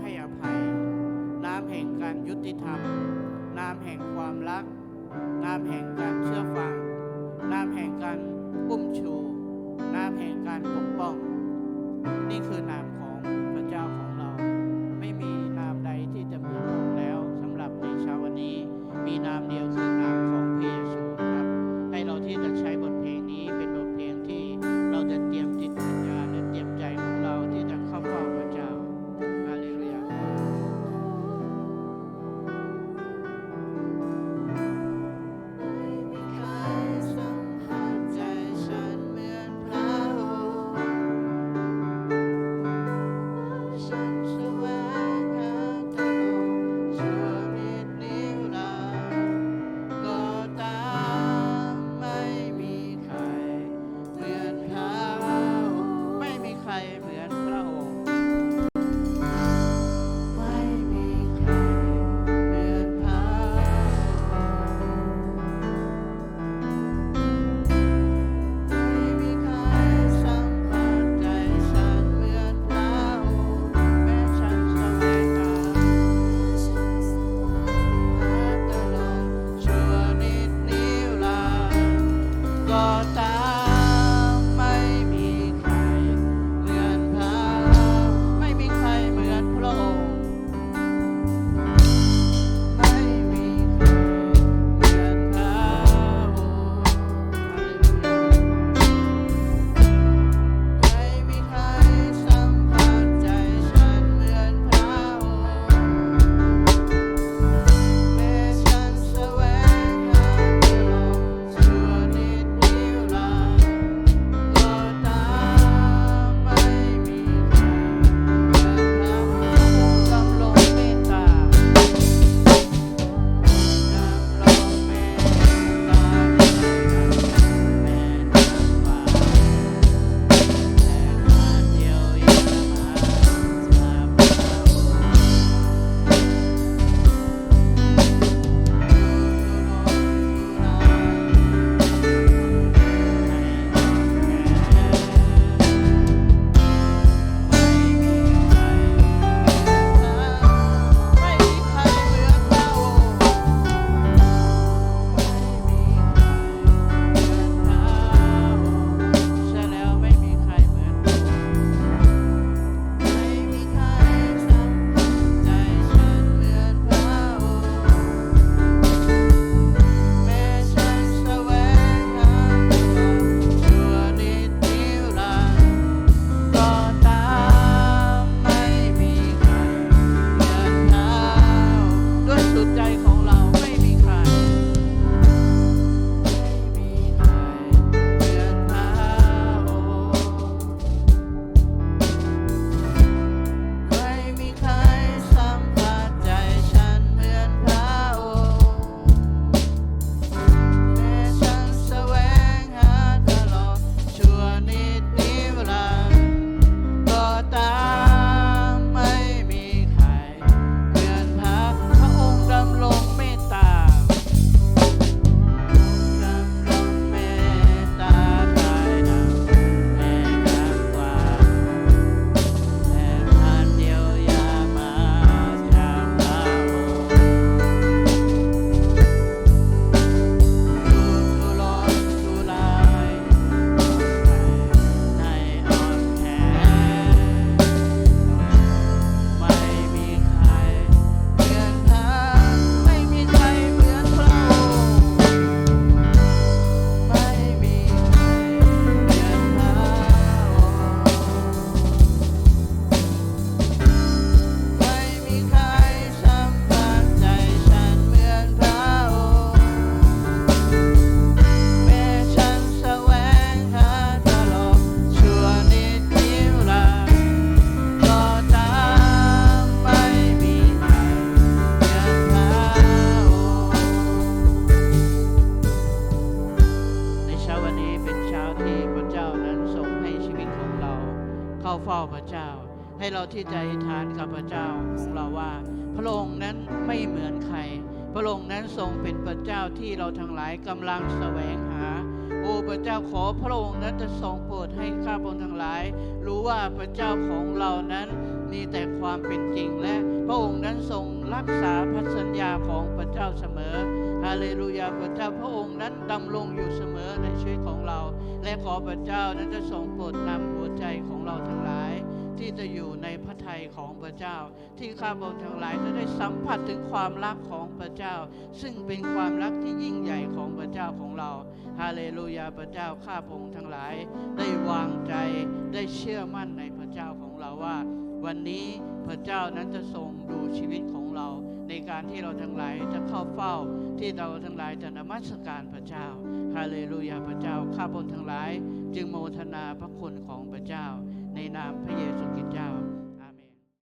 ให้อภัย น้ำแห่งการยุติธรรม น้ำแห่งความรัก น้ำแห่งการเชื่อฟัง น้ำแห่งการปุ้มชู น้ำแห่งการปกป้อง นี่คือน้ำาเฝ้าพระเจ้า ให้เราที่ใจทานกับพระเจ้าของเราว่า พระองค์นั้นไม่เหมือนใคร พระองค์นั้นทรงเป็นพระเจ้าที่เราทั้งหลายกำลังแสวงหา โอ้พระเจ้าขอพระองค์นั้นจะทรงโปรดให้ข้าพระองค์ทั้งหลาย รู้ว่าพระเจ้าของเรานั้นมีแต่ความเป็นจริงและพระองค์นั้นทรงรักษาพันสัญญาของพระเจ้าเสมอ ฮาเลลูยาพระเจ้าพระองค์นั้นดำรงอยู่เสมอในชีวิตของเรา และขอพระเจ้านั้นจะทรงโปรดนำหัวใจของเราทั้งหลาย ที่จะอยู่ในพระทัยของพระเจ้า ที่ข้าพเจ้าทั้งหลายจะได้สัมผัสถึงความรักของพระเจ้า ซึ่งเป็นความรักที่ยิ่งใหญ่ของพระเจ้าของเราฮาเลลูยาพระเจ้าข้าพองทั้งหลาย ได้วางใจได้เชื่อมั่นในพระเจ้าของเราว่า วันนี้พระเจ้านั้นจะทรงดูชีวิตของเรา ในการที่เราทั้งหลายจะเข้าเฝ้า ที่เราทั้งหลายจะนมัสการพระเจ้าฮาเลลูยาพระเจ้าข้าพนทั้งหลาย จึงโมทนาพระคุณของพระเจ้า ในนามพระเยซูคริสต์เจ้า